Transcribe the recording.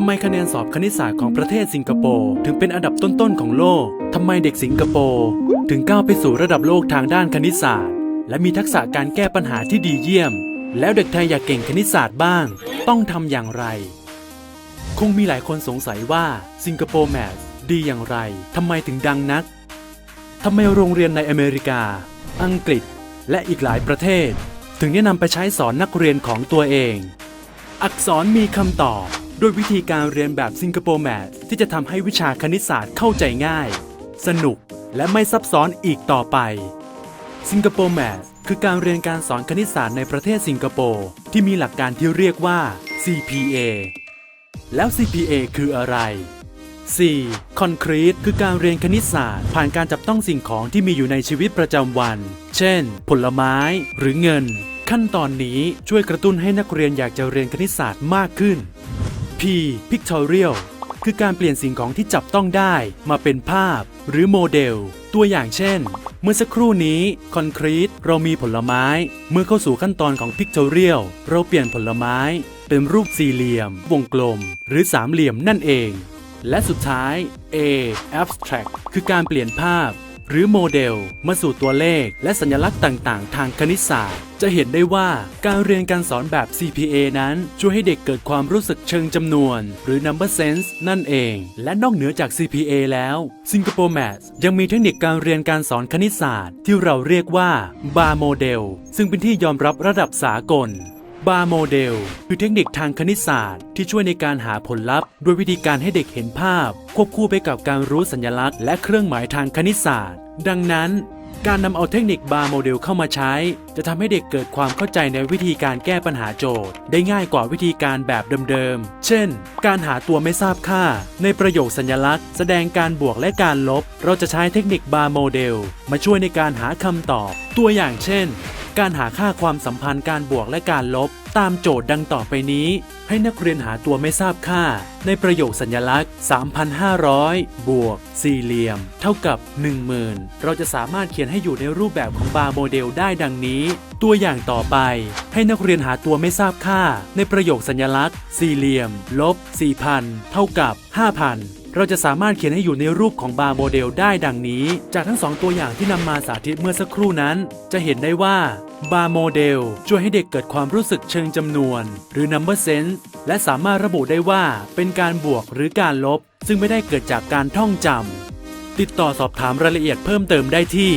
ทำไมคะแนนสอบคณิตศาสตร์ของประเทศสิงคโปร์ถึงเป็นอันดับต้นๆของโลก ทำไมเด็กสิงคโปร์ถึงก้าวไปสู่ระดับโลกทางด้านคณิตศาสตร์ และมีทักษะการแก้ปัญหาที่ดีเยี่ยม แล้วเด็กไทยอยากเก่งคณิตศาสตร์บ้าง ต้องทำอย่างไร คงมีหลายคนสงสัยว่าสิงคโปร์แมทดีอย่างไร ทำไมถึงดังนัก ทำไมโรงเรียนในอเมริกา อังกฤษ และอีกหลายประเทศ ถึงได้นำไปใช้สอนนักเรียนของตัวเอง อักษรมีคำตอบ ด้วยวิธีการเรียนแบบสิงคโปร์แมทที่จะทำให้วิชาคณิตศาสตร์เข้าใจง่าย สนุกและไม่ซับซ้อนอีกต่อไปสิงคโปร์แมทคือการเรียนการสอนคณิตศาสตร์ในประเทศสิงคโปร์ที่มีหลักการที่เรียกว่า CPA แล้ว CPA คืออะไร 4. คอนครีตคือการเรียนคณิตศาสตร์ ผ่านการจับต้องสิ่งของที่มีอยู่ในชีวิตประจำวัน เช่น ผลไม้หรือเงิน ขั้นตอนนี้ช่วยกระตุ้นให้นักเรียนอยากจะเรียนคณิตศาสตร์มากขึ้น P pictorial คือการเปลี่ยนสิ่งของที่จับต้องได้มาเป็นภาพ หรือโมเดล ตัวอย่างเช่น เมื่อสักครู่นี้คอนครีตเรามีผลไม้ เมื่อเข้าสู่ขั้นตอนของ pictorial เราเปลี่ยนผลไม้ เป็นรูปสี่เหลี่ยม วงกลม หรือสามเหลี่ยมนั่นเอง และสุดท้าย A abstract คือการเปลี่ยนภาพ หรือโมเดล มาสู่ตัวเลขและสัญลักษณ์ต่างๆ ทางคณิตศาสตร์ จะเห็นได้ว่าการเรียนการสอนแบบ CPA นั้น ช่วยให้เด็กเกิดความรู้สึกเชิงจำนวน หรือ number sense นั่นเอง และนอกเหนือจาก CPA แล้ว Singapore Maths ยังมีเทคนิคการเรียนการสอนคณิตศาสตร์ ที่เราเรียกว่า Bar Model ซึ่งเป็นที่ยอมรับระดับสากล บาร์โมเดล คือเทคนิคทางคณิตศาสตร์ ที่ช่วยในการหาผลลัพธ์ด้วยวิธีการให้เด็กเห็นภาพ ควบคู่ไปกับการรู้สัญลักษณ์และเครื่องหมายทางคณิตศาสตร์ ดังนั้น การนำเอาเทคนิคบาร์โมเดลเข้ามาใช้ จะทำให้เด็กเกิดความเข้าใจในวิธีการแก้ปัญหาโจทย์ ได้ง่ายกว่าวิธีการแบบเดิมๆ เช่น การหาตัวไม่ทราบค่า ในประโยคสัญลักษณ์ แสดงการบวกและการลบ เราจะใช้เทคนิคบาร์โมเดลมาช่วยในการหาคำตอบ ตัวอย่างเช่น การหาค่าความสัมพันธ์การบวกและการลบ ตามโจทย์ดังต่อไปนี้ ให้นักเรียนหาตัวไม่ทราบค่า ในประโยคสัญลักษณ์ 3,500 บวก สี่เหลี่ยม เท่ากับ 10,000 เราจะสามารถเขียนให้อยู่ในรูปแบบของบาร์โมเดลได้ดังนี้ ตัวอย่างต่อไป ให้นักเรียนหาตัวไม่ทราบค่า ในประโยคสัญลักษณ์ สี่เหลี่ยม ลบ 4,000 เท่ากับ 5,000เราจะสามารถเขียนให้อยู่ในรูปของบาร์โมเดลได้ดังนี้ จากทั้งสองตัวอย่างที่นำมาสาธิตเมื่อสักครู่นั้น จะเห็นได้ว่าบาร์โมเดลช่วยให้เด็กเกิดความรู้สึกเชิงจำนวน หรือ number sense และสามารถระบุได้ว่าเป็นการบวกหรือการลบ ซึ่งไม่ได้เกิดจากการท่องจำติดต่อสอบถามรายละเอียดเพิ่มเติมได้ที่